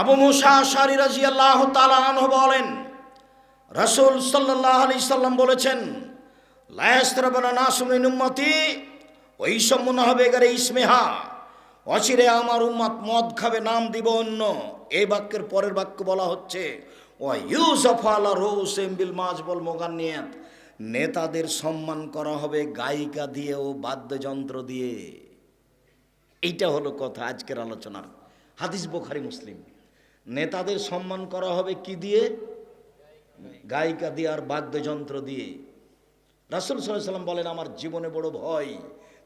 আবু মুসা শারি রাজি আল্লাহ তালাহ বলেন, রসুল সাল্লাহ আলি সাল্লাম বলেছেন শুনে ওই সব মনে হবে গারে ইসমেহা। অচিরে আমার উম্মাত মদ খাবে, নাম দিব অন্য। এই বাক্যের পরের বাক্য বলা হচ্ছে ও ইউসফ আলা রোস এমবিল মাছ বল মোগান্নিয়াত। নেতাদের সম্মান করা হবে গায়িকা দিয়ে ও বাদ্যযন্ত্র দিয়ে। এইটা হলো কথা আজকের আলোচনার। হাদিস বোখারি মুসলিম। নেতাদের সম্মান করা হবে কি দিয়ে? গায়িকা দিয়ে আর বাদ্যযন্ত্র দিয়ে। রাসুল সাল্লাম বলেন, আমার জীবনে বড় ভয়।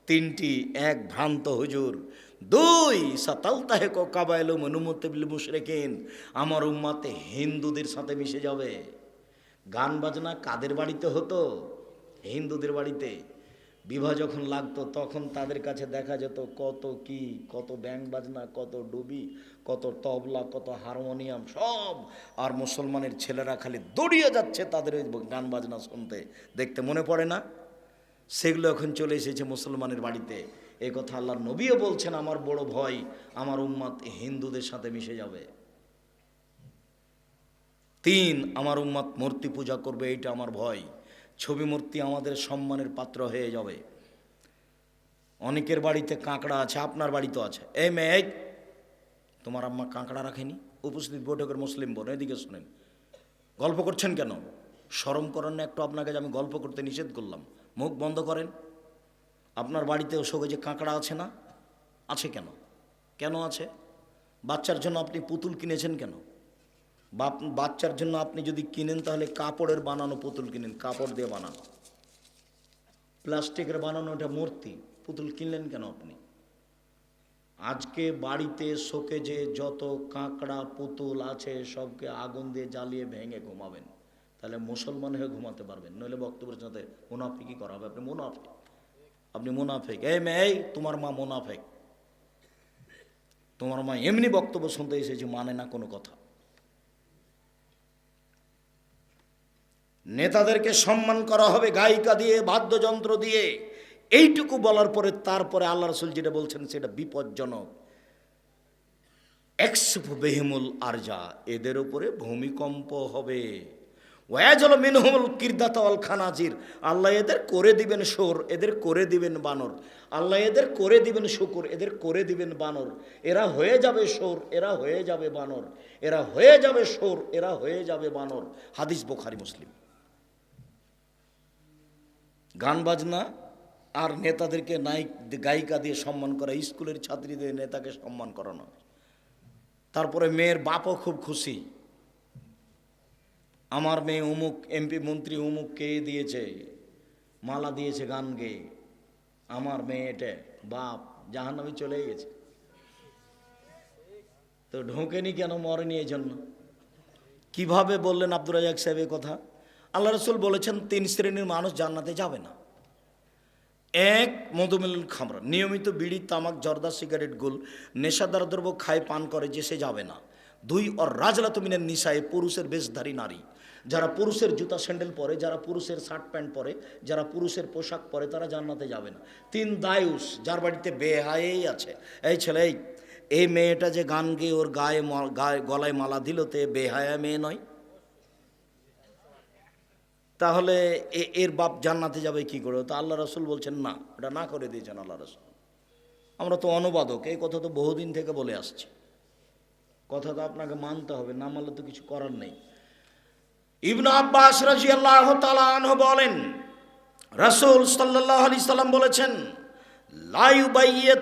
তিনটি, এক ভ্রান্ত হুজুর, দুই সাতাল সাতালতাহে কাবাইল মনুমতেবিল মুশরেকিন। আমার উম্মাতে হিন্দুদের সাথে মিশে যাবে। গান বাজনা কাদের বাড়িতে হতো? হিন্দুদের বাড়িতে। বিবাহ যখন লাগতো, তখন তাদের কাছে দেখা যেত কত কি, কত ব্যাং বাজনা, কত ডুবি, কত তবলা, কত হারমোনিয়াম সব। আর মুসলমানের ছেলেরা খালি দৌড়িয়ে যাচ্ছে তাদের ওই গান বাজনা শুনতে। দেখতে মনে পড়ে না? সেগুলো এখন চলে এসেছে মুসলমানের বাড়িতে। এই কথা আল্লাহর নবীও বলছেন, আমার বড় ভয়, আমার উম্মাত হিন্দুদের সাথে মিশে যাবে। তিন, আমার উম্মাত মূর্তি পূজা করবে, এইটা আমার ভয়। ছবি মূর্তি আমাদের সম্মানের পাত্র হয়ে যাবে। অনেকের বাড়িতে কাঁকড়া আছে, আপনার বাড়িতেও আছে। এই মেয়ে তোমার আম্মা কাঁকড়া রাখেনি? উপস্থিত বৈঠকের মুসলিম বোন, এদিকে শোনেন। গল্প করছেন কেন? সরম করেন না একটু আপনাকে আমি গল্প করতে নিষেধ করলাম। মুখ বন্ধ করেন। আপনার বাড়িতেও শোকে যে কাঁকড়া আছে না? আছে কেন? কেন আছে? বাচ্চার জন্য আপনি পুতুল কিনেছেন কেন? বাচ্চার জন্য আপনি যদি কিনেন, তাহলে কাপড়ের বানানো পুতুল কিনেন, কাপড় দিয়ে বানানো। প্লাস্টিকের বানানো ওটা মূর্তি, পুতুল কিনলেন কেন আপনি? আজকে বাড়িতে শোকে যে যত কাঁকড়া পুতুল আছে, সবকে আগুন দিয়ে জ্বালিয়ে ভেঙে ঘুমাবেন। তাহলে মুসলমান হয়ে ঘুমাতে পারবেন, নইলে বক্তব্যের সাথে মুনাফিকি করা হবে? আপনি মুনাফিক। আপনি মুনাফেক। এই মেয়ে তোমার মা মুনাফেক। তোমার মা এমনি বক্তব্য শুনতে এসেছে মানে না কোনো কথা। নেতাদেরকে সম্মান করা হবে গায়িকা দিয়ে, বাদ্যযন্ত্র দিয়ে। এইটুকু বলার পরে তারপরে আল্লাহ রসুল যেটা বলছেন সেটা বিপজ্জনক। একসুফ বেহিমুল আরজা, এদের উপরে ভূমিকম্প হবে। ওয়াজল মিনহুল কিরদাতাল খানাজির, আল্লাহ এদের করে দিবেন সোর এদের করে দিবেন বানর। আল্লাহ এদের করে দিবেন শুকুর, এদের করে দিবেন বানর। এরা হয়ে যাবে সোর এরা হয়ে যাবে বানর। এরা হয়ে যাবে সোর এরা হয়ে যাবে বানর। হাদিস বোখারি, মুসলিম। গান বাজনা আর নেতাদেরকে নায়িক, গায়িকা দিয়ে সম্মান করা, স্কুলের ছাত্রীদের নেতাকে সম্মান করানো। তারপরে মেয়ের বাপও খুব খুশি। আমার মেয়ে অমুক এমপি মন্ত্রী অমুক কে দিয়েছে? মালা দিয়েছে গান গেয়ে আমার মেয়ে এটা, বাপ, জাহান্নামে চলে গেছে। তো ঢোকেনি কেন মরেনি এই জন্য? কীভাবে বললেন আব্দুর রাজাক সাহেব কথা? আল্লাহ রসুল বলেছেন, তিন শ্রেণির মানুষ জান্নাতে যাবে না। এক মধুমেল খামরা। নিয়মিত বিড়ি, তামাক, জর্দা, সিগারেট, গুল, নেশাদার দ্রব্য খায়, পান করে যে সে যাবে না। দুই, অর রাজলাতমিনের নিশায় পুরুষের বেশধারী নারী। যারা পুরুষের জুতা, স্যান্ডেল পরে, যারা পুরুষের শার্ট প্যান্ট পরে, যারা পুরুষের পোশাক পরে, তারা জান্নাতে যাবে না। তিন, দায়ুস, যার বাড়িতে বেহায়েই আছে। এই ছেলে, এই মেয়েটা যে গান গেয়ে ওর গায়ে গায়ে গলায় মালা দিল, তে বেহায়া মেয়ে নয়। তাহলে এর বাপ জান্নাতে যাবে কি করে? তো আল্লাহ রসুল বলছেন, না, ওটা না করে দিয়েছেন আল্লাহ রসুল। আমরা তো অনুবাদক, এই কথা তো বহুদিন থেকে বলে আসছি। কথা তো আপনাকে মানতে হবে, না মানলে তো কিছু করার নেই। ইবনু আব্বাস রাজি আল্লাহ বলেন, রসুল সাল্লাহ আলি সাল্লাম বলেছেন লাইউ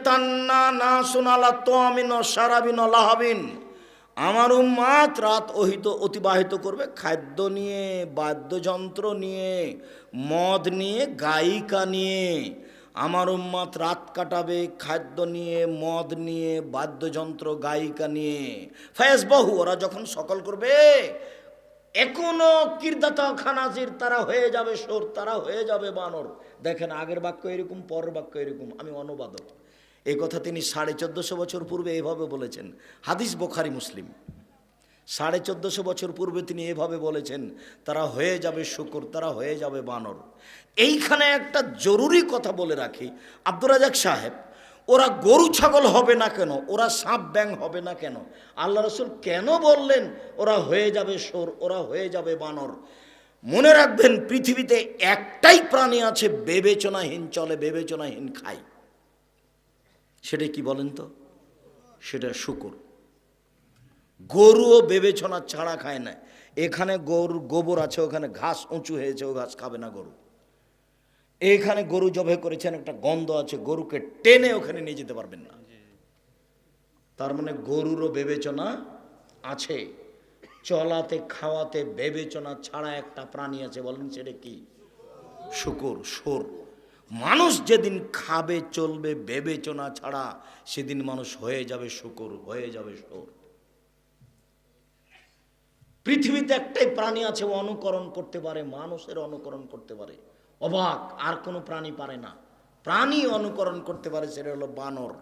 তান্না না শোনালা তো আমিন সারাবিন লাহাবিন। আমার উম্মাত রাত অহিত অতিবাহিত করবে, খাদ্য নিয়ে, বাদ্যযন্ত্র নিয়ে, মদ নিয়ে, গায়িকা নিয়ে। আমার উম্মাত রাত কাটাবে, খাদ্য নিয়ে, মদ নিয়ে, বাদ্যযন্ত্র, গায়িকা নিয়ে। ফয়েজ বহু ওরা যখন সকল করবে, এখনও কিরদাতা খানাজির তারা হয়ে যাবে, সোর তারা হয়ে যাবে বানর। দেখেন আগের বাক্য এরকম, পরের বাক্য এরকম, আমি অনুবাদক। এই কথা তিনি সাড়ে চোদ্দশো বছর পূর্বে এভাবে বলেছেন। হাদিস বোখারি মুসলিম। সাড়ে চোদ্দশো বছর পূর্বে তিনি এভাবে বলেছেন, তারা হয়ে যাবে শুকুর, তারা হয়ে যাবে বানর। এইখানে একটা জরুরি কথা বলে রাখি। আব্দুর রাজাক সাহেব, ওরা গরু ছাগল হবে না কেন? ওরা সাপ ব্যাং হবে না কেন? আল্লাহ রসুল কেন বললেন, ওরা হয়ে যাবে সোর ওরা হয়ে যাবে বানর? মনে রাখবেন, পৃথিবীতে একটাই প্রাণী আছে, বিবেচনাহীন চলে, বিবেচনাহীন খায়। সেটা কি বলেন তো? সেটা শুকুর। গরুও বিবেচনা ছাড়া খায় না। এখানে গরু, গোবর আছে, ওখানে ঘাস উঁচু হয়েছে, ও ঘাস খাবে না গরু। এখানে গরু জবে করেছেন, একটা গন্ধ আছে, গরুকে টেনে ওখানে নিয়ে যেতে পারবেন না। তার মানে গরুরও বিবেচনা আছে। চলাতে, খাওয়াতে বিবেচনা ছাড়া একটা প্রাণী আছে, বলেন সেটা কি? শুকুর সুর মানুষ যেদিন খাবে, চলবে, বিবেচনা ছাড়া সেদিন মানুষ হয়ে যাবে শুকুর, হয়ে যাবে সুর পৃথিবীতে একটাই প্রাণী আছে অনুকরণ করতে পারে, মানুষের অনুকরণ করতে পারে। অবাক, আর কোনো প্রাণী পারে না। প্রাণী অনুকরণ করতে পারে সেটা হলো বানর।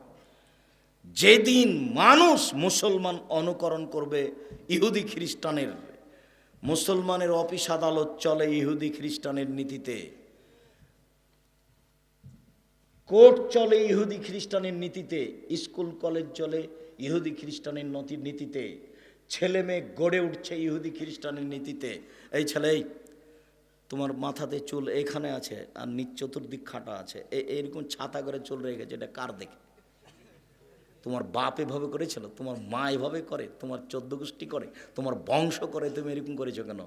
যেদিন মানুষ মুসলমান অনুকরণ করবে, ইহুদি খ্রিস্টানের, মুসলমানের অফিস আদালত চলে ইহুদি খ্রিস্টানের নীতিতে। কোর্ট চলে ইহুদি খ্রিস্টানের নীতিতে, স্কুল, কলেজ চলে ইহুদি খ্রিস্টানের নথির নীতিতে। ছেলে মেয়ে গড়ে উঠছে ইহুদি খ্রিস্টানের নীতিতে। এই ছেলে তোমার মাথাতে চুল এখানে আছে আর নিচ চতুর্দিক খাটা আছে। এরকম ছাতা করে চুল রেখেছে এটা কার দেখে? তোমার বাপ এভাবে করেছিল, তোমার মা এভাবে করে, তোমার চোদ্দ গোষ্ঠী করে, তোমার বংশ করে তুমি এরকম করেছ কেন?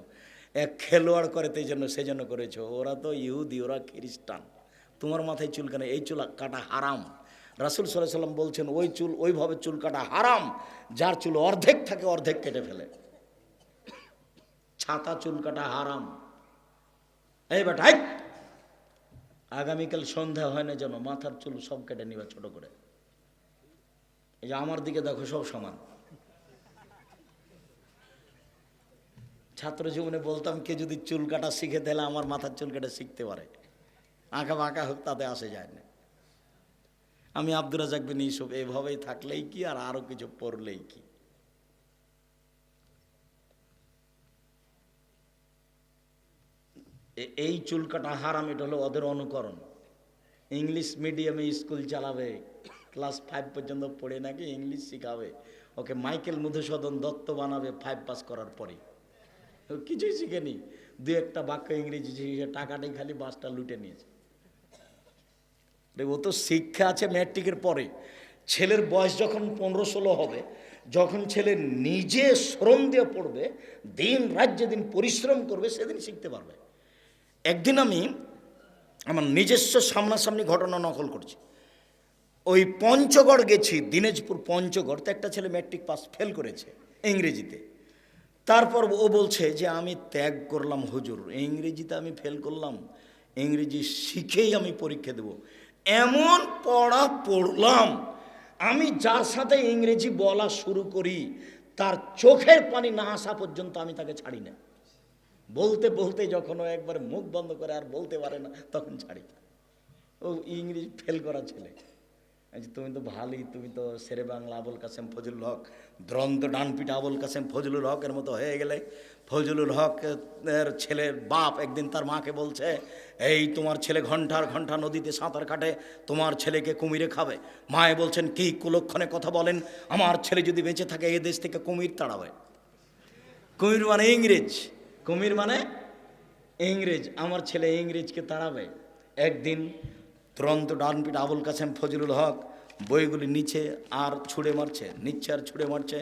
এক খেলোয়াড় করে সেই জন্য, সেজন্য করেছ। ওরা তো ইহুদি, ওরা খ্রিস্টান। তোমার মাথায় চুল কেন? এই চুল কাটা হারাম। রাসুল সাল্লাহ সাল্লাম বলছেন, ওই চুল, ওইভাবে চুল কাটা হারাম। যার চুল অর্ধেক থাকে, অর্ধেক কেটে ফেলে। ছাতা চুল কাটা হারাম। এই বেটা, এই! আগামীকাল সন্ধ্যা হয় না যেন মাথার চুল সব কেটে নিবে ছোট করে। এই যে আমার দিকে দেখো, সব সমান। ছাত্র জীবনে বলতাম, কে যদি চুল কাটা শিখে, তাহলে আমার মাথার চুল কাটা শিখতে পারে। আঁকা বাঁকা হোক, তাতে আসে যায় না। আমি আব্দুর রাজাক ইসুফ এভাবেই থাকলেই কি আর আরও কিছু পড়লেই কি? এই চুল কাটা হারাম, এটা হলো ওদের অনুকরণ। ইংলিশ মিডিয়ামে স্কুল চালাবে, ক্লাস ফাইভ পর্যন্ত পড়ে নাকি ইংলিশ শিখাবে। ওকে মাইকেল মধুসূদন দত্ত বানাবে ফাইভ পাস করার পরে কিছুই শিখেনি। দু একটা বাক্য ইংরেজি শিখে টাকাটাই খালি বাসটা লুটে নিয়েছে। ও তো শিক্ষা আছে ম্যাট্রিকের পরে। ছেলের বয়স যখন পনেরো ষোলো হবে, যখন ছেলে নিজে শ্রম দিয়ে পড়বে, দিন রাত যেদিন পরিশ্রম করবে, সেদিন শিখতে পারবে। একদিন আমি আমার নিজস্ব সামনাসামনি ঘটনা নকল করছি। ওই পঞ্চগড় গেছি, দিনাজপুর পঞ্চগড়, তো একটা ছেলে ম্যাট্রিক পাস ফেল করেছে ইংরেজিতে। তারপর ও বলছে যে, আমি ত্যাগ করলাম হুজুর, ইংরেজিতে আমি ফেল করলাম। ইংরেজি শিখেই আমি পরীক্ষা দেব। এমন পড়া পড়লাম, আমি যার সাথে ইংরেজি বলা শুরু করি, তার চোখের পানি না আসা পর্যন্ত আমি তাকে ছাড়ি না। বলতে বলতে যখন ও একবার মুখ বন্ধ করে আর বলতে পারে না, তখন ছাড়ি ও ইংরেজি ফেল করা ছেলে। তুমি তো ভালোই তুমি তো শেরে বাংলা আবুল কাসেম ফজলুল হক, দ্রন্দ্ব ডানপিটা আবুল কাসেম ফজলুল হকের মতো হয়ে গেলে ফজলুল হক এর ছেলের বাপ একদিন তার মাকে বলছে, এই তোমার ছেলে ঘণ্টার ঘণ্টা নদীতে সাঁতার কাটে, তোমার ছেলেকে কুমিরে খাবে। মায়ে বলছেন, কি কুলক্ষণে কথা বলেন, আমার ছেলে যদি বেঁচে থাকে, এ দেশ থেকে কুমির তাড়াবে। কুমির মানে ইংরেজ, কুমির মানে ইংরেজ, আমার ছেলে ইংরেজকে তাড়াবে। একদিন তুরন্ত ডানপিট আবুল কাসেম ফজলুল হক বইগুলি নিচে আর ছুঁড়ে মারছে নিচে আর ছুঁড়ে মারছে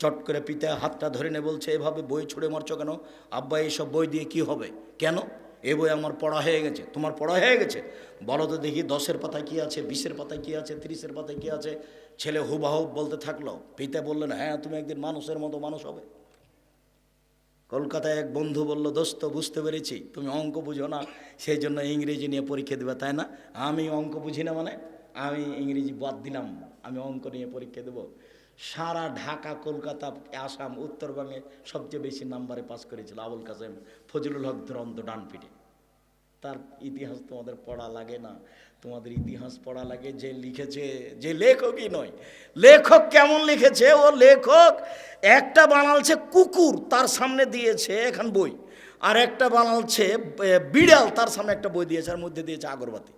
চট করে পিতা হাতটা ধরে নে বলছে এভাবে বই ছুঁড়ে মারছো কেন? আব্বা এইসব বই দিয়ে কি হবে? কেন? এ বই আমার পড়া হয়ে গেছে। তোমার পড়া হয়ে গেছে? বলো তো দেখি, দশের পাতায় কি আছে, বিশের পাতায় কি আছে, তিরিশের পাতায় কি আছে? ছেলে হুবাহুব বলতে থাকল। পিতা বললেন হ্যাঁ তুমি একদিন মানুষের মতো মানুষ হবে। কলকাতায় এক বন্ধু বলল, দোস্ত, বুঝতে পেরেছি, তুমি অঙ্ক বুঝো না, সেই জন্য ইংরেজি নিয়ে পরীক্ষা দেবে, তাই না? আমি অঙ্ক বুঝি না মানে? আমি ইংরেজি বাদ দিলাম, আমি অঙ্ক নিয়ে পরীক্ষা দেব। সারা ঢাকা, কলকাতা, আসাম, উত্তরবঙ্গে সবচেয়ে বেশি নাম্বারে পাস করেছিল আবুল কাসেম ফজলুল হক দুরন্ত ডানপিটে। তার ইতিহাস তোমাদের পড়া লাগে না। তোমাদের ইতিহাস পড়া লাগে যে লিখেছে, যে লেখকই নয়। লেখক কেমন লিখেছে? ও লেখক একটা বানালছে কুকুর, তার সামনে দিয়েছে এখন বই। আর একটা বানালছে বিড়াল, তার সামনে একটা বই দিয়েছে, আর মধ্যে দিয়েছে আগরবাতি।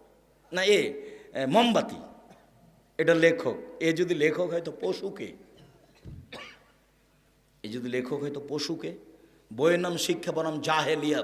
না, এ মোমবাতি। এটা লেখক। এ যদি লেখক হয় তো পশুকে। এ যদি লেখক হয় তো পশুকে। বইয়ের নাম শিক্ষা বনাম জাহেলিয়াত